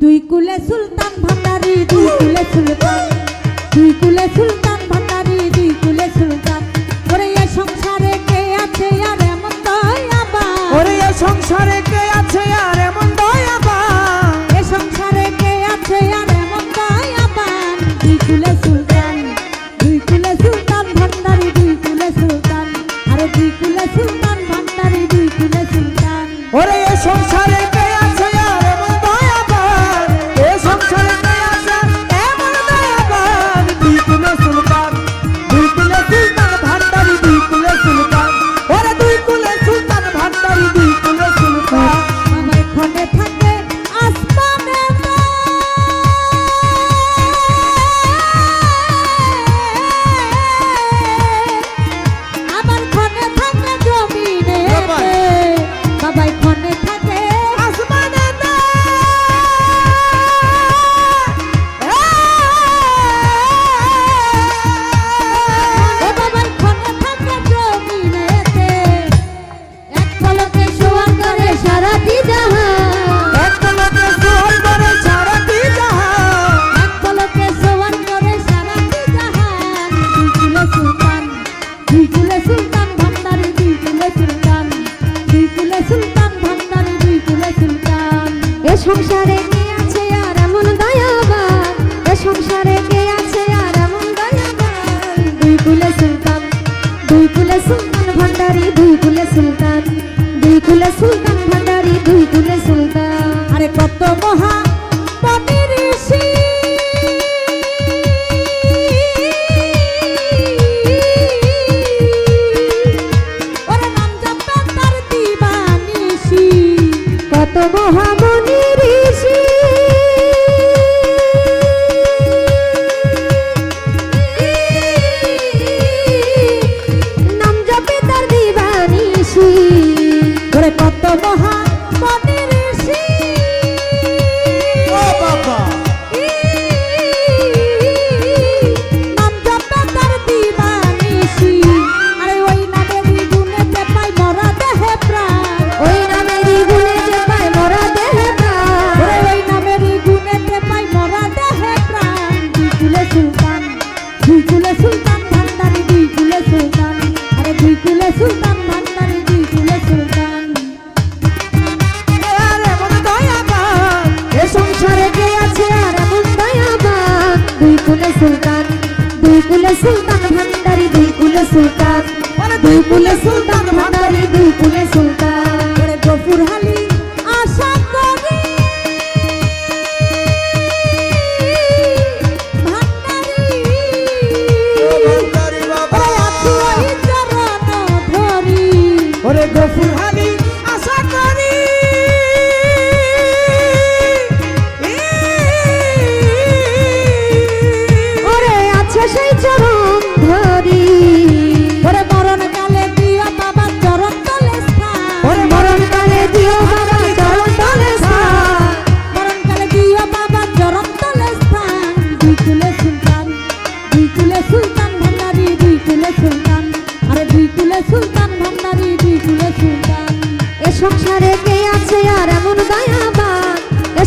তুই কুলে সুলতান ভান্ডারি তুই কুলে সুলতান। তুই কুলে সুলতান ভান্ডারি তুই কুলে সুলতান। ওরে সংসারে কে আছে আর এমন দয়াবা ওরে সংসারে কে আছে আর কুল সুলতান, দুই কুল সুলতান ভান্ডারি, দুই কুল সুলতান। দুই কুল সুলতান ভান্ডারি, দুই কুল সুলতান। গফুর হালি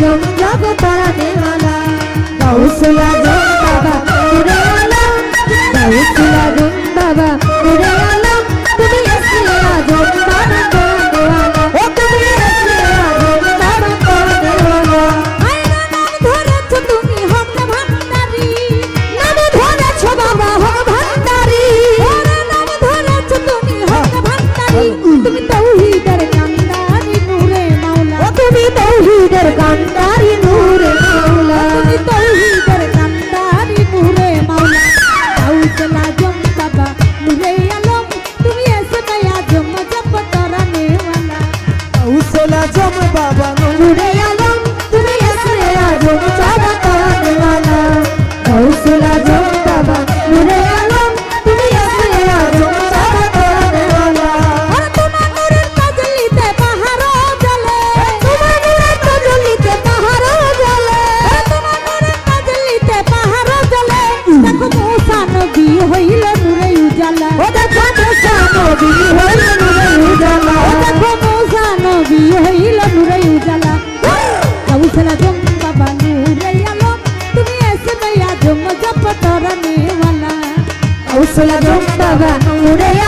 जाऊ या गोपाळा देवाला. पाऊस या sola bomba